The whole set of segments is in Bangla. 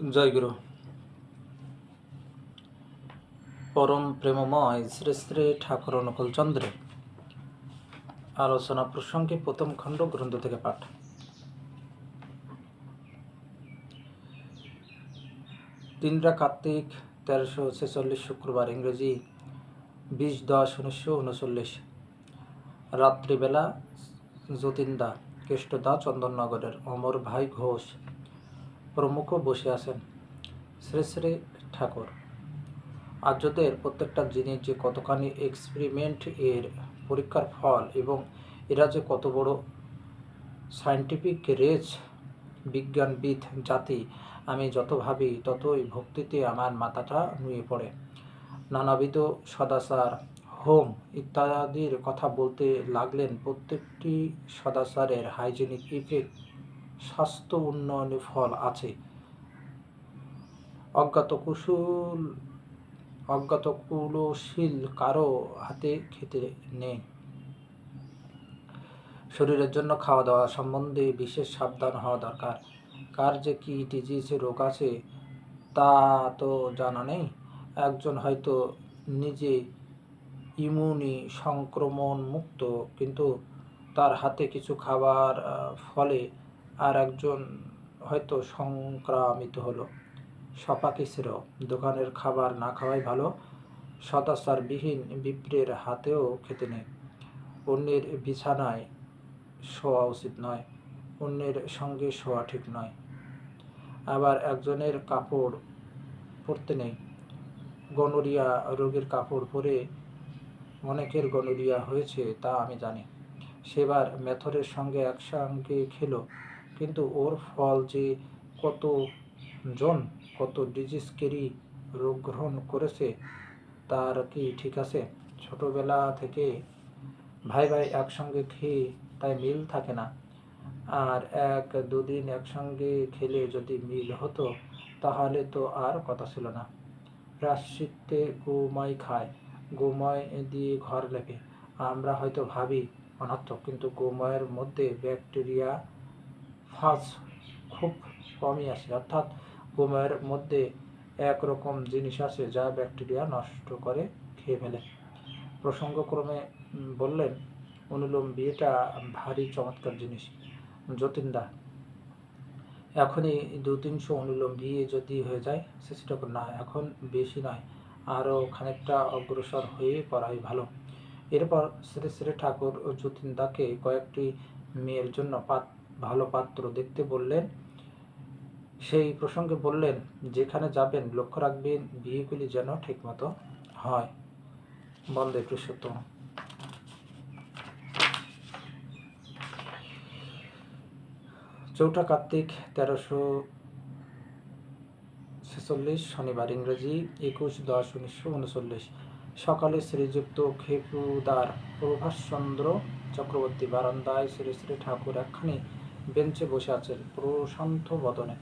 জয়গুরু পরম প্রেমময় শ্রী শ্রী ঠাকুর অনুকূল চন্দ্রের আলোচনা প্রসঙ্গে প্রথম খণ্ড গ্রন্থ থেকে পাঠ। তিনরা কার্তিক, তেরোশো ছেচল্লিশ শুক্রবার ইংরেজি, বিশ দশ উনিশশো উনচল্লিশ। রাত্রিবেলা যতীনদা কেষ্টদা চন্দননগরের অমর ভাই ঘোষ প্রমুখ বসে আছেন শ্রী শ্রী ঠাকুর। আর্যদের প্রত্যেকটা জিনিস যে কতখানি এক্সপেরিমেন্ট এর পরীক্ষার ফল এবং এরা যে কত বড় সায়েন্টিফিক রেজ বিজ্ঞানবিদ জাতি, আমি যত ভাবি ততই ভক্তিতে আমার মাথাটা নুয়ে পড়ে। নানাবিধ সদাচার, হোম ইত্যাদির কথা বলতে লাগলেন প্রত্যেকটি সদাচারের হাইজেনিক ইফেক্ট স্বাস্থ্য উন্নয়নে ফল আছে। অজ্ঞাত কুশল, অজ্ঞাত কুলশীল কারও হাতে খেতে নেই। শরীরের জন্য খাওয়া দাওয়া সম্বন্ধে বিশেষ সাবধান হওয়া দরকার। কার যে কি ডিজিজ রোগ আছে, তা তো জানা নেই। একজন হয়তো নিজে ইমিউনি সংক্রমণ মুক্ত কিন্তু তার হাতে কিছু খাবার ফলে আর একজন হয়তো সংক্রামিত হলো। সপাকিসেরও দোকানের খাবার না খাওয়াই ভালো, সদাচারবিহীন বিপ্রের হাতেও খেতে নেই। অন্যের বিছানায় শোয়া উচিত নয়, অন্যের সঙ্গে শোয়া ঠিক নয়। আবার একজনের কাপড় পরতে নেই। গনোরিয়া রোগের কাপড় পরে অনেকের গনোরিয়া হয়েছে তা আমি জানি। সেবার মেথরের সঙ্গে একসঙ্গে খেলো। কিন্তু ওর ফল যে কত জন কত ডিজিজ কেরি রোগ গ্রহণ করেছে, তার কি ঠিক আছে? ছোটবেলা থেকে ভাই ভাই একসঙ্গে খেয়ে তাই মিল থাকে না। আর এক দুদিন একসঙ্গে খেলে যদি মিল হতো, তাহলে তো আর কথা ছিল না। প্রাশ্চিত্যে গোমাই খায়, গোময় দিয়ে ঘর লেপে। আমরা হয়তো ভাবি অনার্থক কিন্তু গোময়ের মধ্যে ব্যাকটেরিয়া ফাজ খুব কমই আসে। অর্থাৎ গোময়ের মধ্যে একরকম জিনিস আছে যা ব্যাকটেরিয়া নষ্ট করে খেয়ে ফেলে। প্রসঙ্গক্রমে বললেন, অনুলোম বিয়েটা ভারী চমৎকার জিনিস, যতীনদা। এখনই দু তিনশো অনুলোম বিয়ে যদি হয়ে যায় সেটা না, এখন বেশি নয়, আরও খানিকটা অগ্রসর হয়ে পড়াই ভালো। এরপর শ্রী শ্রী ঠাকুর ও যতীনদাকে কয়েকটি মেয়ের জন্য পাত ভালো পাত্র দেখতে বললেন। সেই প্রসঙ্গে বললেন, যেখানে যাবেন, লক্ষ্য রাখবেন বিয়েগুলি যেন ঠিকমতো হয়। বন্দে পুরুষোত্তম চৌঠা কার্তিক তেরোশো ছেচল্লিশ, শনিবার, ইংরেজি, একুশ দশ উনিশশো উনচল্লিশ। সকালে শ্রীযুক্ত খেপুদার প্রভাষচন্দ্র চক্রবর্তী বারান্দায় শ্রী শ্রী ঠাকুর একখানি বেঞ্চে বসে আছেন প্রশান্ত বদনে।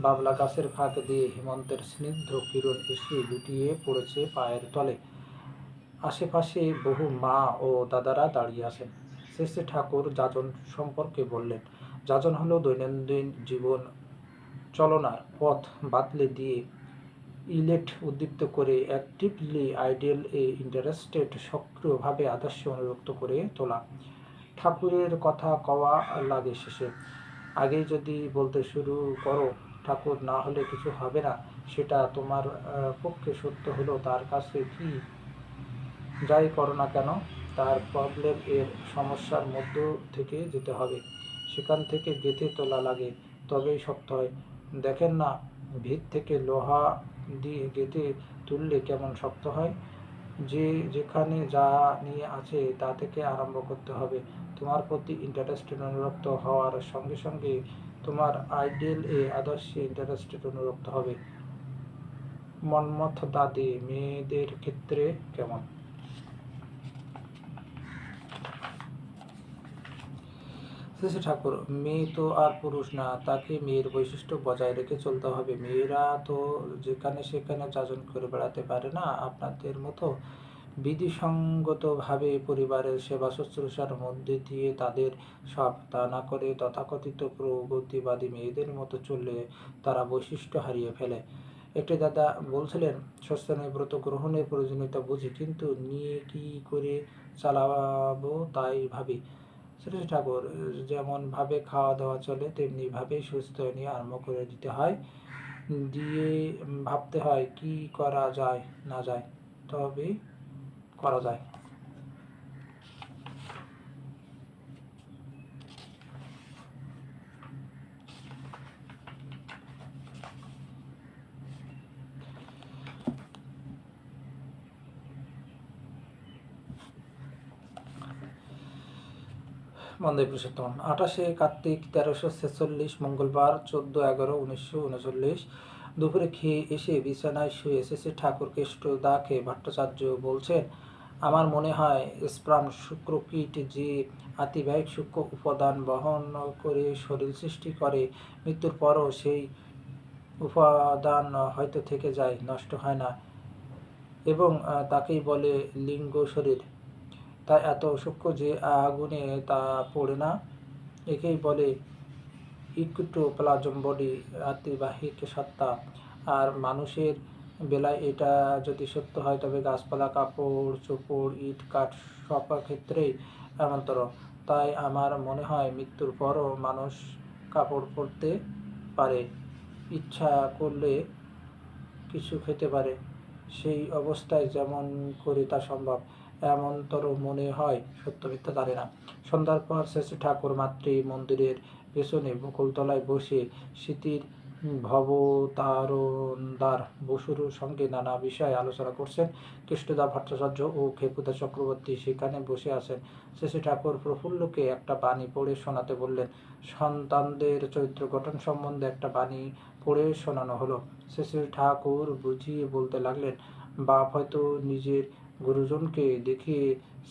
বাবলা গাছের ফাঁক দিয়ে হেমন্তের স্নিগ্ধ কিরণ এসে লুটিয়ে পড়েছে পায়ের তলে। আশেপাশে বহু মা ও দাদারা দাঁড়িয়ে আছেন। শ্রী ঠাকুর যাজন সম্পর্কে বললেন, যাজন হলো দৈনন্দিন জীবন চলনার পথ বাতলে দিয়ে ইলেট উদ্দীপ্ত করে অ্যাক্টিভলি আইডিয়াল এ ইন্টারেস্টেড, সক্রিয়ভাবে আদর্শ অনুরক্ত করে তোলা। ঠাকুরের কথা কওয়া লাগে শেষে। আগেই যদি বলতে শুরু করো, ঠাকুর না হলে কিছু হবে না, সেটা তোমার পক্ষে সত্য হলো, তার কাছে কি যাই করো না কেন, তার প্রবলেম এর সমস্যার মধ্য থেকে যেতে হবে। সেখান থেকে গেঁথে তোলা লাগে, তবেই শক্ত হয়। দেখেন না, ভিত থেকে লোহা দিয়ে গেঁথে তুললে কেমন শক্ত হয়? যে যেখানে যা নিয়ে আছে তা থেকে আরম্ভ করতে হবে। তোমার প্রতি ইন্টারেস্টেড অনুরক্ত হওয়ার সঙ্গে সঙ্গে তোমার আইডিয়াল এ আদর্শে ইন্টারেস্টেড অনুরক্ত হবে। মন্মথ দাদি, মেয়েদের ক্ষেত্রে কেমন? শ্রী ঠাকুর, মেয়ে তো আর পুরুষ না, তাকে মেয়ের বৈশিষ্ট্য বজায় রেখে চলতে হবে। মেয়েরা তো যেখানে সেখানে যাজন করে বেড়াতে পারে না। আপনাদের মতো বিধিসঙ্গতভাবে পরিবারের সেবা শুশ্রূষার মধ্যে দিয়ে তাদের সব তা না করে তথাকথিত প্রগতিবাদী মেয়েদের মতো চললে তারা বৈশিষ্ট্য হারিয়ে ফেলে। একটি দাদা বলছিলেন সস্তানের ব্রত গ্রহণের প্রয়োজনীয়তা বুঝি, কিন্তু নিয়ে কি করে চালাবো তাই ভাবি। শ্রী ঠাকুর যেমন ভাবে খাওয়া দাওয়া চলে তেমনিভাবেই সুস্থ নিয়ে আরম্ভ করে দিতে হয়। দিয়ে ভাবতে হয় কি করা যায়, না যায় তবে করা যায়। বন্দে পুরুষোত্তম। আঠাশে কার্তিক তেরোশো ছেচল্লিশ, মঙ্গলবার চোদ্দ এগারো উনিশশো উনচল্লিশ। দুপুরে খেয়ে এসে বিছানায় শুয়ে এসেছে ঠাকুর কেষ্ট দাকে ভট্টাচার্য বলছেন, আমার মনে হয় স্প্রাম শুক্রকীট যে আতিবাহিক সূক্ষ্ম উপাদান বহন করে শরীর সৃষ্টি করে, মৃত্যুর পরও সেই উপাদান হয়তো থেকে যায়, নষ্ট হয় না। এবং তাকেই বলে লিঙ্গ শরীর। তা এত সূক্ষ্ম যে আগুনে তা পড়ে না। একেই বলে ইকুটোপ্লাজম বডি, আতিবাহিক সত্তা। আর মানুষের বেলায় এটা যদি সত্য হয়, তবে গাছপালা, কাপড়, চোপড়, ইট, কাঠ সব ক্ষেত্রেই এমনতর তাই আমার মনে হয় মৃত্যুর পরও মানুষ কাপড় পরতে পারে, ইচ্ছা করলে কিছু খেতে পারে। সেই অবস্থায় যেমন করে তা সম্ভব। এমনতর মনে হয় সত্য মিথ্যা জানে না। সন্ধ্যার পর শেষে ঠাকুর মাতৃ মন্দিরের পেছনে বকুলতলায় বসে স্মৃতির ভবতারণদার বসুর সঙ্গে নানা বিষয়ে আলোচনা করছেন কৃষ্ণদা ভট্টাচার্য ও খেপুদা চক্রবর্তী। সেখানে বসে আছেন। শেষে ঠাকুর প্রফুল্লকে একটা বাণী পড়ে শোনাতে বললেন, সন্তানদের চরিত্র গঠন সম্বন্ধে একটা বাণী পড়ে শোনানো হলো। শেষে ঠাকুর বুঝিয়ে বলতে লাগলেন, বাপ হয়তো নিজের গুরুজনকে দেখিয়ে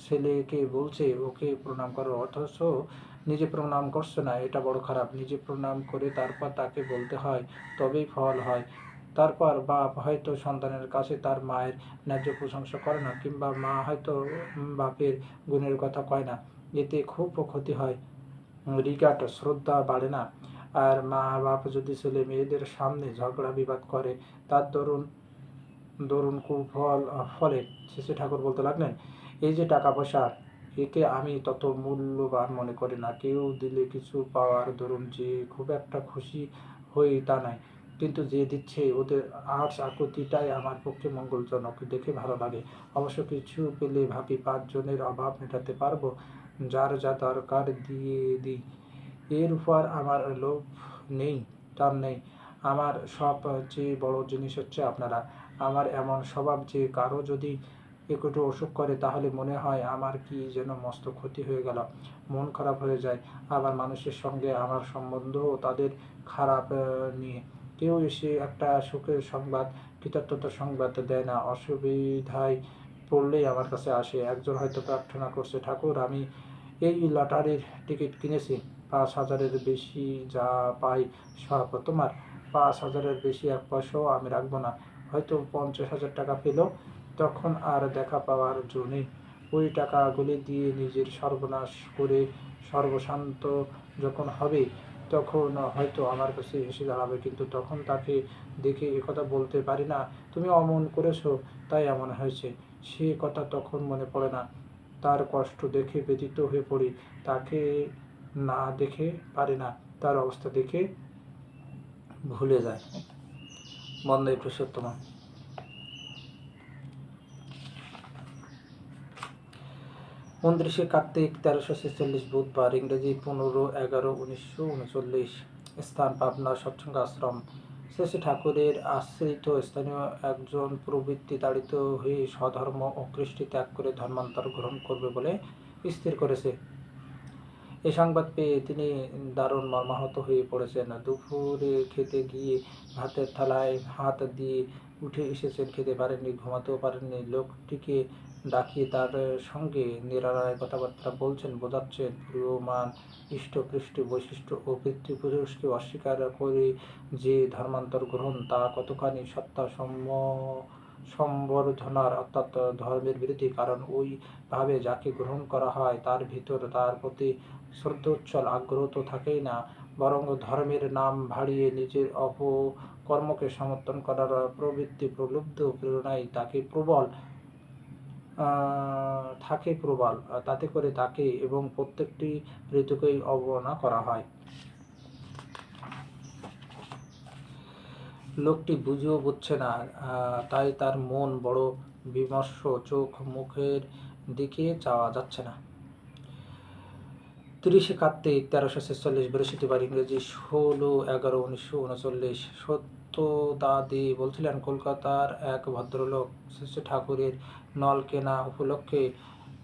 ছেলেকে বলছে, ওকে প্রণাম করো, অথচ নিজে প্রণাম করছে না, এটা বড় খারাপ। নিজে প্রণাম করে তারপর তাকে বলতে হয়, তবেই ফল হয়। তারপর বাপ হয়তো সন্তানের কাছে তার মায়ের ন্যায্য প্রশংসা করে না, কিংবা মা হয়তো বাপের গুণের কথা কয় না। এতে খুব ক্ষতি হয়। রিগাট, শ্রদ্ধা বাড়ে না। আর মা বাপ যদি ছেলে মেয়েদের সামনে ঝগড়া বিবাদ করে, তার দরুন দরুন কুফল ফলে শেষে ঠাকুর বলতে লাগলেন, এই যে টাকা পয়সা একে আমি তত মূল্যবান মনে করি না। কেউ দিলে কিছু পাওয়ার দরুন যে খুব একটা খুশি হই তা নাই। কিন্তু যে দিচ্ছে, ওদের আর্টস আকুতিটাই আমার পক্ষে মঙ্গলজনক। দেখে ভালো লাগে। অবশ্য কিছু পেলে ভাবি পাঁচজনের অভাব মেটাতে পারব। যার যা দরকার দিয়ে দিই। এর উপর আমার লোভ নেই, টান নেই। আমার সবচেয়ে বড় জিনিস হচ্ছে আপনারা। আমার এমন স্বভাব যে কারও যদি একটু অসুখ করে তাহলে মনে হয় আমার কি যেন মস্ত ক্ষতি হয়ে গেল, মন খারাপ হয়ে যায়। আবার মানুষের সঙ্গে আমার সম্বন্ধও তাদের খারাপ নিয়ে। কেউ এসে একটা সুখের সংবাদ কৃতার্থতার সংবাদ দেয় না, অসুবিধায় পড়লেই আমার কাছে আসে। একজন হয়তো প্রার্থনা করছে, ঠাকুর, আমি এই লটারির টিকিট কিনেছি, পাঁচ হাজারের বেশি যা পাই সব তোমার, পাঁচ হাজারের বেশি এক পয়সাও আমি রাখব না। হয়তো পঞ্চাশ হাজার টাকা পেল, তখন আর দেখা পাওয়ার জো নেই। ওই টাকাগুলি দিয়ে নিজের সর্বনাশ করে সর্বশান্ত যখন হবে, তখন হয়তো আমার কাছে এসে দাঁড়াবে, কিন্তু তখন তাকে দেখে একথা বলতে পারি না। তুমি অমন করেছ, তাই এমন হয়েছে। সে কথা তখন মনে পড়ে না। তার কষ্ট দেখে ব্যতীত হয়ে পড়ি। তাকে না দেখে পারি না। তার অবস্থা দেখে ভুলে যায়। বন্দে পুরুষোত্তমা উনত্রিশে কার্তিক তেরোশো ছেচল্লিশ বুধবার ইংরেজি পনেরো এগারো উনিশশো উনচল্লিশ। স্থান পাবনা সৎসঙ্গ আশ্রম। শেষে ঠাকুরের আশ্রিত স্থানীয় একজন প্রবৃত্তি তাড়িত হয়ে স্বধর্ম ও কৃষ্টি ত্যাগ করে ধর্মান্তর গ্রহণ করবে বলে স্থির করেছে। এই সংবাদ পেয়ে তিনি দারুণ মর্মাহত হয়ে পড়েছেন। দুপুরে খেতে গিয়ে ভাতের থালায় হাত দিয়ে উঠে এসেছেন, খেতে পারেননি, ঘুমাতেও পারেননি। লোকটিকে ডাকিয়ে তার সঙ্গে নিরালায় কথাবার্তা বলছেন, বোঝাচ্ছেন প্রিয়মান ইষ্টপৃষ্ট বৈশিষ্ট্য ও পিতৃপুরুষকে অস্বীকার করে যে ধর্মান্তর গ্রহণ, তা কতখানি সত্তা সম্বর্ধনার, অর্থাৎ ধর্মের বিরোধী কারণ ওই ভাবে যাকে গ্রহণ করা হয় তার ভিতর তার প্রতি শ্রদ্ধোচ্ছল আগ্রহ তো থাকেই না, বরং ধর্মের নাম ভাড়িয়ে নিজের অপকর্মকে সমর্থন করার প্রবৃত্তি প্রলুব্ধ প্রেরণায় তাকে প্রবল থাকে প্রবল, তাতে করে তাকে এবং প্রত্যেকটি ঋতুকেই অবমাননা করা হয়। লোকটি বুঝেও বুঝছে না তাই তার মন বড় বিমর্ষ চোখ মুখের দিকে চাওয়া যাচ্ছে না। তিরিশে কার্তিক তেরোশো ছেচল্লিশ বৃহস্পতিবার ইংরেজি, ষোলো, এগারো, উনিশশো উনচল্লিশ। সত্য দাদি বলছিলেন, কলকাতার এক ভদ্রলোক শ্রী ঠাকুরের নল কেনা উপলক্ষে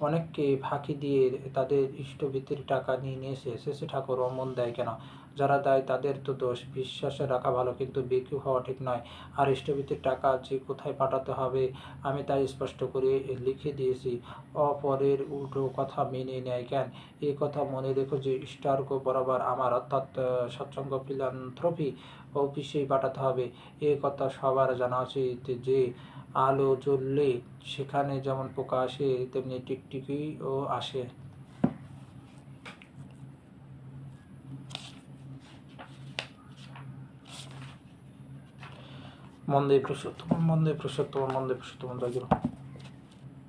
অনেককে ফাঁকি দিয়ে তাদের ইষ্টবৃত্তির টাকা নিয়ে নিয়েছে শেষে ঠাকুর, অমন দেয় কেন? যারা দেয় তাদের তো দোষ, বিশ্বাসে রাখা ভালো কিন্তু বিক্রি হওয়া ঠিক নয়। আর ইষ্টবৃত্তির টাকা যে কোথায় পাঠাতে হবে, আমি তাই স্পষ্ট করে লিখে দিয়েছি। অপরের উল্টো কথা মেনে নেয় কেন? এই কথা মনে রেখো যে স্টার্ক বরাবর আমার অর্থাৎ সৎসঙ্গ ফিলান্থ্রপি অফিসেই পাঠাতে হবে। এ কথা সবার জানা উচিত যে, আলো জ্বললে সেখানে যেমন পোকা আসে, তেমনি টিকটিকিও আসে। মন্দে পুরুষোত্তম মন্দে পুরুষোত্তম মন্দে পুরুষোত্তম জয় গুরু